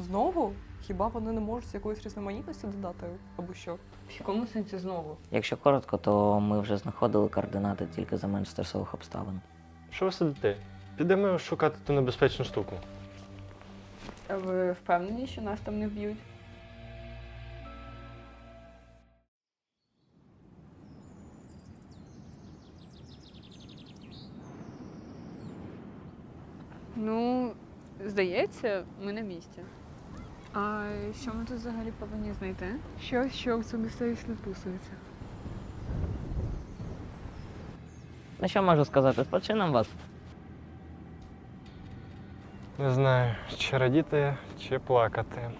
Знову? Хіба вони не можуть якоїсь різноманітності додати або що? В якому сенсі знову? Якщо коротко, то ми вже знаходили координати тільки за менш стресових обставин. Що ви сидите? Підемо шукати ту небезпечну штуку. А ви впевнені, що нас там не вб'ють? Ну, здається, ми на місці. А що ми тут взагалі повинні знайти? Щось, що в цю місцевість не вписується. Ну що можу сказати, з почином вас? Не знаю, чи радіти, чи плакати.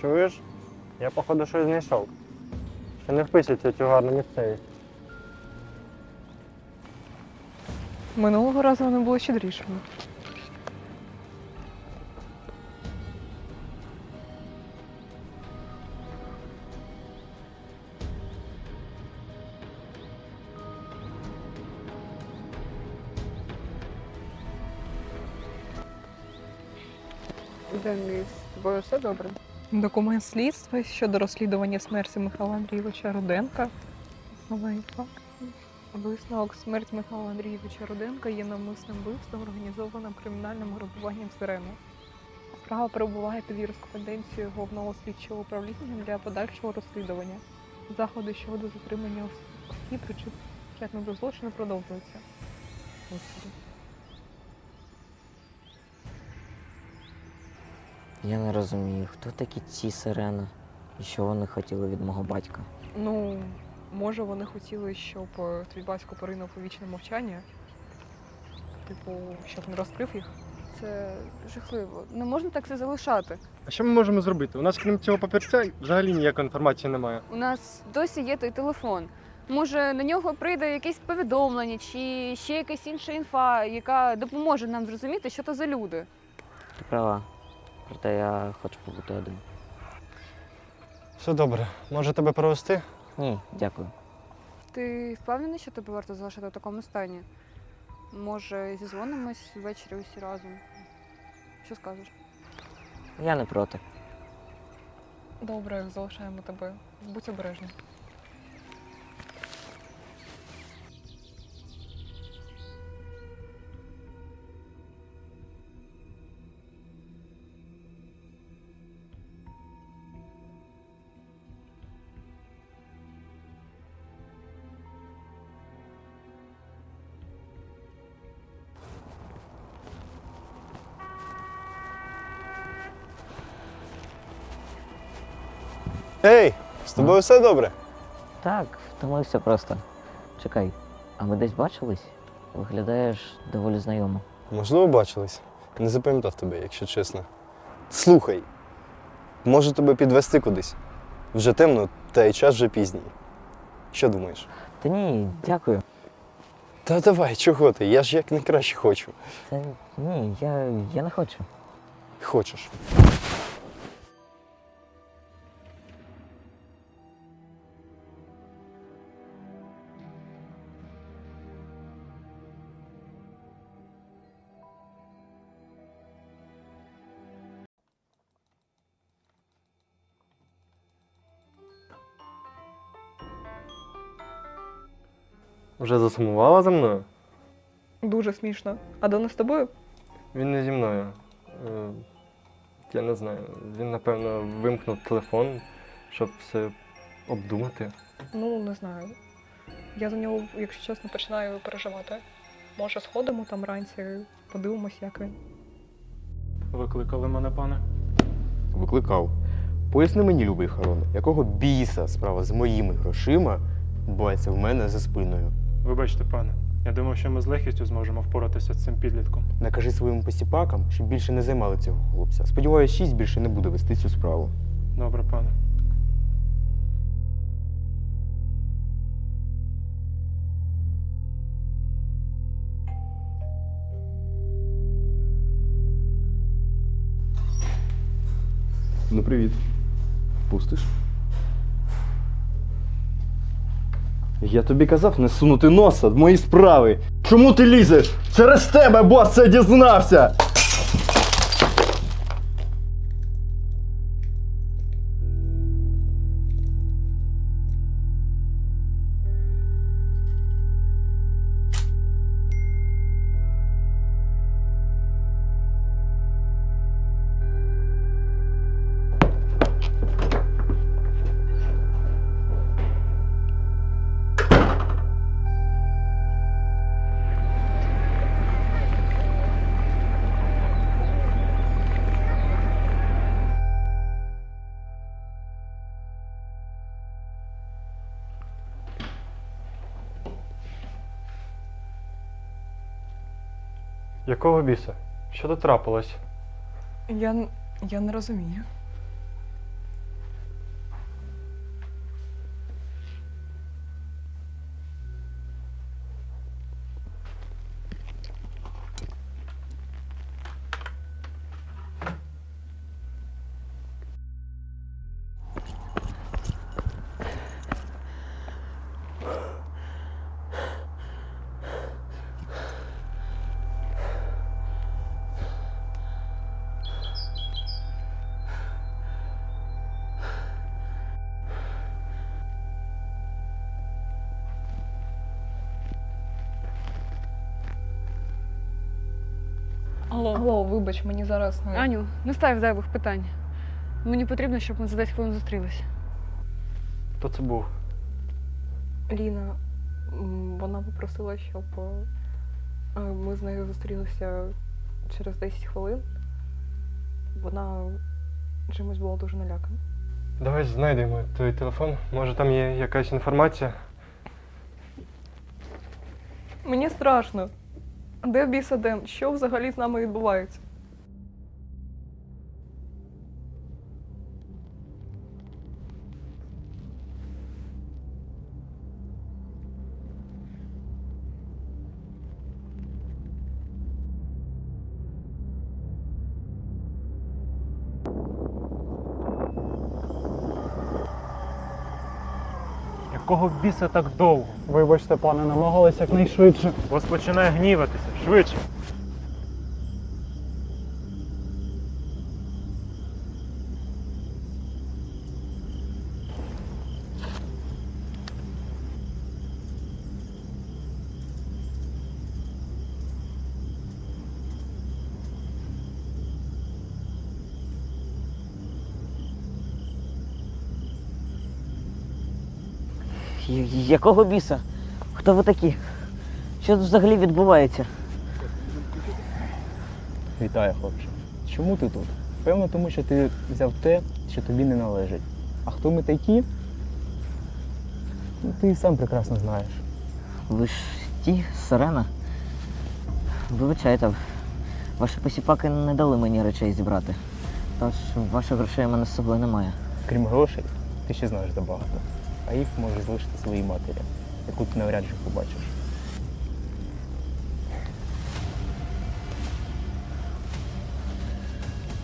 Чуєш? Я, походу, щось знайшов. Ще не впишеться цю гарну місцевість. Минулого разу вони були щедрішими. Денис, з тобою все добре? Документ слідства щодо розслідування смерті Михайла Андрійовича Руденка. Висновок смерть Михайла Андрійовича Руденка є навмисним вбивством, організованим кримінальним групуванням сирени. Справа перебуває під юриспруденцією головного слідчого управління для подальшого розслідування. Заходи щодо затримання осіб, причетних до злочину продовжуються. Я не розумію, хто такі ці сирени і що вони хотіли від мого батька. Ну, може, вони хотіли, щоб е, твій батько поринув у вічне мовчання. Типу, щоб не розкрив їх. Це жахливо. Не можна так все залишати. А що ми можемо зробити? У нас, крім цього папірця, взагалі ніякої інформації немає. У нас досі є той телефон. Може, на нього прийде якесь повідомлення чи ще якась інша інфа, яка допоможе нам зрозуміти, що то за люди. Ти права. Проте я хочу побути один. Все добре. Може тебе провести? Ні, дякую. Ти впевнений, що тебе варто залишити в такому стані? Може, зізвонимось ввечері усі разом? Що скажеш? Я не проти. Добре, залишаємо тебе. Будь обережний. Ей, з тобою все добре? Так, втомився просто. Чекай, а ми десь бачились? Виглядаєш доволі знайомо. Можливо, бачились. Не запам'ятав тебе, якщо чесно. Слухай, може тебе підвести кудись? Вже темно, та й час вже пізній. Що думаєш? Та ні, дякую. Та давай, чого ти? Я ж як найкраще хочу. Та ні, я, я не хочу. Хочеш. Вже засумувала за мною? Дуже смішно. А Дона з тобою? Він не зі мною. Е, Я не знаю. Він, напевно, вимкнув телефон, щоб все обдумати. Ну, не знаю. Я за нього, якщо чесно, починаю переживати. Може, сходимо там вранці, подивимось, як він. Викликали мене, пане. Викликав. Поясни мені, любий Харон, якого біса справа з моїми грошима відбувається в мене за спиною. Вибачте, пане, я думав, що ми з легкістю зможемо впоратися з цим підлітком. Накажи своїм посіпакам, щоб більше не займали цього хлопця. Сподіваюсь, шість більше не буде вести цю справу. Добре, пане. Ну, привіт. Пустиш? Я тобі казав не сунути носа в мої справи. Чому ти лізеш? Через тебе бос це дізнався! Якого біса? Що тут трапилось? Я, я не розумію. Алло. Алло, вибач, мені зараз не. Аню, не став зайвих питань. Мені потрібно, щоб ми за 10 хвилин зустрілися. Хто це був? Ліна, м, вона попросила, щоб е, ми з нею зустрілися через 10 хвилин. Вона чимось була дуже налякана. Давай знайдемо той телефон. Може там є якась інформація? Мені страшно. Де біса Ден? Що взагалі з нами відбувається? Якого біса так довго? Вибачте, пане, намагалися якнайшвидше. Бос починає гніватися. Швидше. Якого біса? Хто ви такі? Що тут взагалі відбувається? Вітаю, хлопче. Чому ти тут? Певно, тому що ти взяв те, що тобі не належить. А хто ми такі? Ну, ти і сам прекрасно знаєш. Ви ж ті, сирена? Вибачайте, ваші посіпаки не дали мені речей зібрати. Тож ваших грошей у мене з собою немає. Крім грошей, ти ще знаєш забагато. А їх можеш залишити своїй матері, яку ти навряд чи побачиш.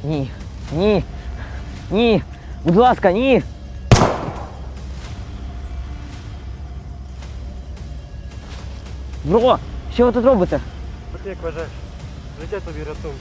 Ні. Ні. Ні. Будь ласка, ні. Бро, що ви тут робите? А ти як вважаєш? Життя тобі рятує.